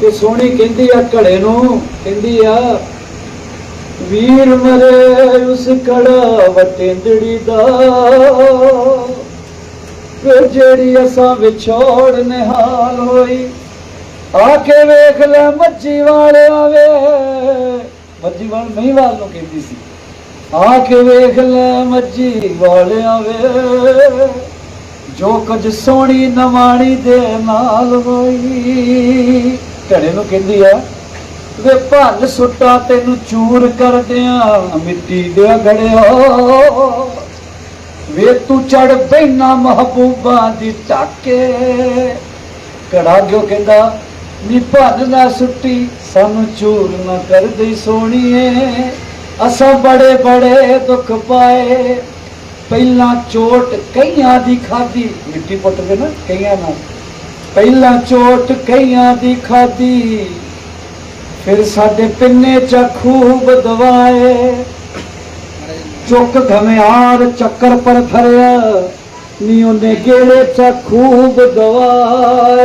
ਤੇ ਸੋਹਣੀ ਕਹਿੰਦੀ ਆ ਘੜੇ ਨੂੰ, ਕਹਿੰਦੀ ਆ, ਵੀਰ ਮਰੇ ਉਸ ਕੜਾ ਵਟਿੰਦੜੀ ਦਾ। ਵੇ ਜਿਹੜੀ ਅਸਾਂ ਵਿਛੋੜ ਨਿਹਾਲ ਹੋਈ, ਆ ਕੇ ਵੇਖ ਲੈ ਮੱਜੀ ਵਾਲਿਆ ਵੇ। ਮੱਜੀ ਵਾਲ ਨਹੀਂ ਵਾਲ ਨੂੰ ਕਹਿੰਦੀ ਸੀ। ਆ ਕੇ ਵੇਖ ਲੈ ਮੱਜੀ ਵਾਲਿਆ ਵੇ। ਜੋ ਕੁਝ ਸੋਹਣੀ ਨਵਾਣੀ ਦੇ ਨਾਲ ਹੋਈ ਘੜੇ ਨੂੰ ਕਹਿੰਦੀ ਆ, ਵੇ ਭੰਨ ਸੁੱਟਾ ਤੈਨੂੰ ਚੂਰ ਕਰਦਿਆਂ, ਮਿੱਟੀ ਦੇ ਘੜਿਆ ਵੇ ਤੂੰ ਚੜ ਬੈਨਾ ਮਹਬੂਬਾਂ ਦੀ ਟਾਕੇ। ਘੜਾ ਜੋ ਕਹਿੰਦਾ, ਨੀ ਭੰਨ ਨਾ ਸੁੱਟੀ, ਸਾਨੂੰ ਚੂਰ ਨਾ ਕਰਦੀ ਸੋਣੀਏ ਅਸਾਂ ਬੜੇ ਬੜੇ ਦੁੱਖ ਪਾਏ। ਪਹਿਲਾਂ ਚੋਟ ਕਈਆਂ ਦੀ ਖਾਦੀ ਮਿੱਟੀ ਪੁੱਟ ਕੇ ਨਾ ਕਈਆਂ ਨਾਲ। ਪਹਿਲਾਂ ਚੋਟ ਕਈਆਂ ਦੀ ਖਾਦੀ ਫਿਰ ਸਾਡੇ ਪਿੰਨੇ ਚ ਖੂਬ ਦਵਾਏ। ਚੁੱਕ ਘਮਿਆਰ ਚੱਕਰ ਪਰ ਫਰਿਆ, ਨੀ ਉਹਨੇ ਗੇੜੇ ਚ ਖੂਬ ਦਵਾਏ।